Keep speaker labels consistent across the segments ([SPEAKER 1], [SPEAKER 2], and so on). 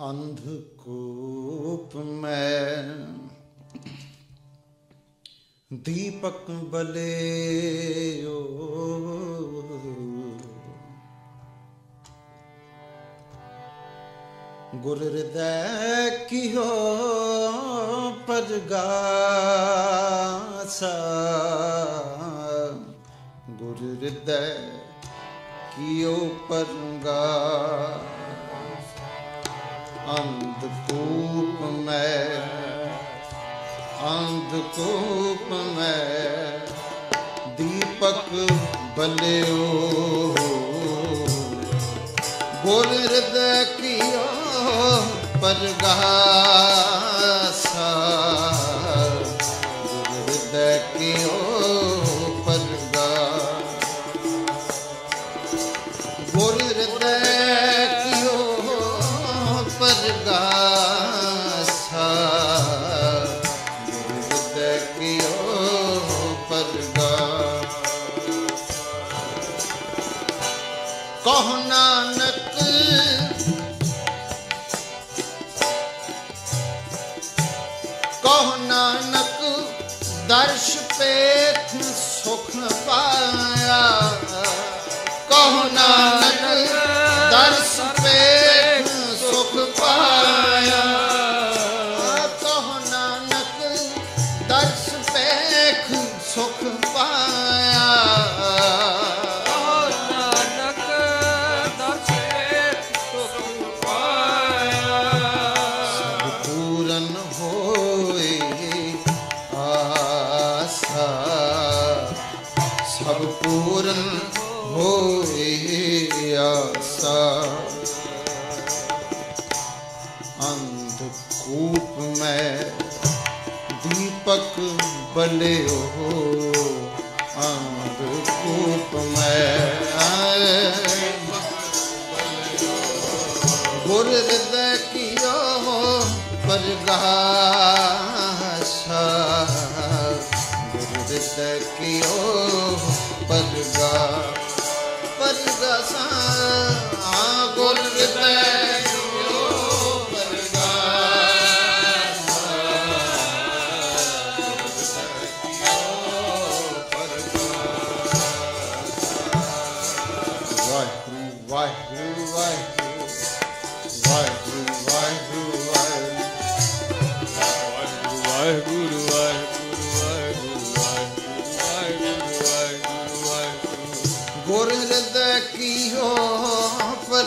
[SPEAKER 1] ਅੰਧਕੂਪ ਮੈਂ। ਦੀਪਕ ਬਲਿਓ। ਗੁਰ ਹਿਰਦੈ ਕੀਓ ਪਰਗਾਸਾ। ਗੁਰ ਹਿਰਦੈ ਕਿਉ ਪਰਗਾਸਾ। ਅੰਧਕੂਪ ਮੈਂ ਅੰਧਕੂਪ ਮੈਂ। ਦੀਪਕ ਬਲਿਓ ਬੋਲ ਹਿਰਦੈ ਕੀਓ ਪਰਗਾਸਾ। ਆਸਾ ਸਭ ਪੂਰਨ ਹੋਏ ਆਸਾ। ਅੰਧਕੂਪ ਮੈਂ ਦੀਪਕ ਬਲਿਓ। ਅੰਧਕੂਪ ਮੈਂ ਗੁਰ ਹਿਰਦੈ ਕੀਓ ਪਰਗਾਸਾ ਜਿਸ ਕਿਓ ਸਾ ਆ ਗੁਰ
[SPEAKER 2] ਵਿਦੈ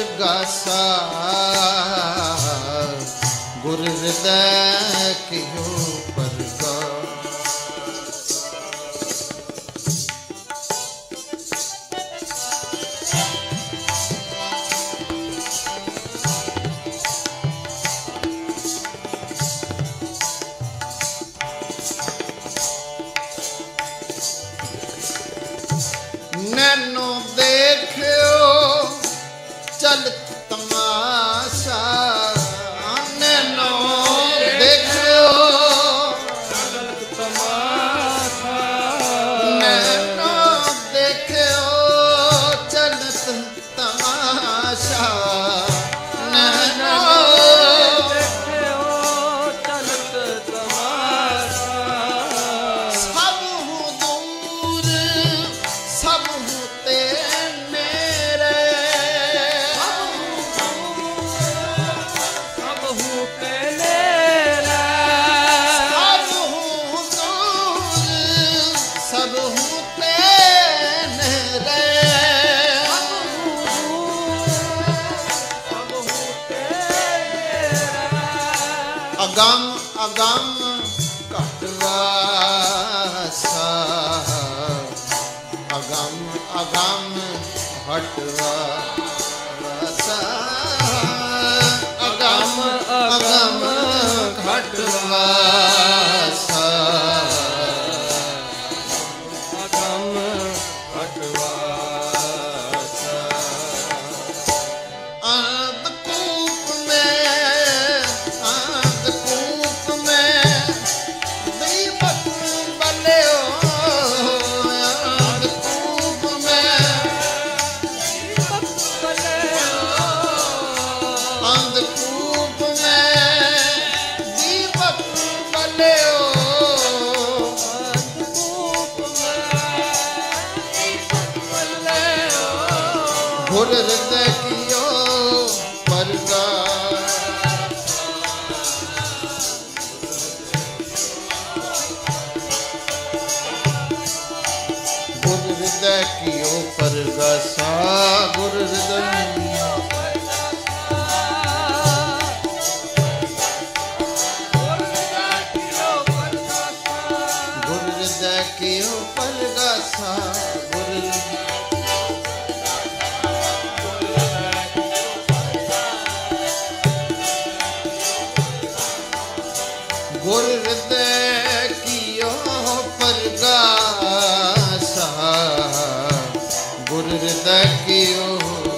[SPEAKER 2] ਜਗਾਸਾ
[SPEAKER 1] ਗੁਰ ਹਿਰਦੈ ਕਿਉ Krishna ਅਗੰਮ ਅਗੰਮ ਘਟਵਾਸਾ ਅਗੰਮ ਅਗੰਮ ਹਟਵਾ ਅਗੰਮ ਅਗੰਮ ਘਟਵਾਸਾ ਭੁਰ ਰਤੇ ਕੀਓ ਪਰਦਾ Kiyo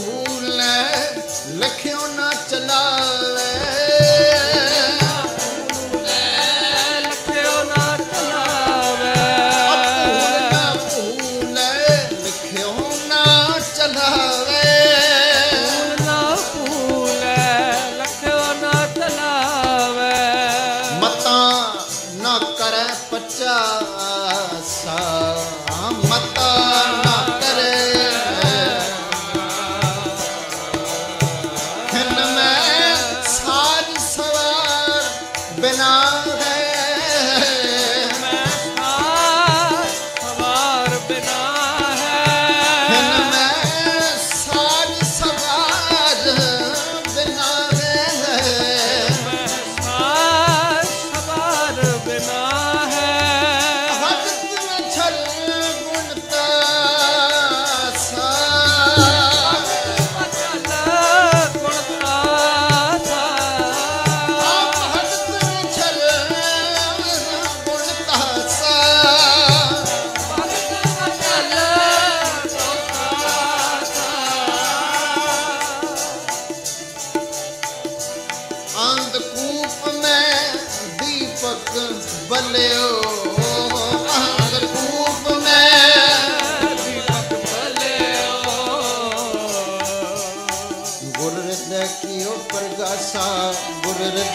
[SPEAKER 1] ਭੂਲ ਲਖਿਓ ਨਾ ਚਲਾ।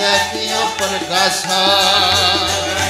[SPEAKER 1] de mi por casa.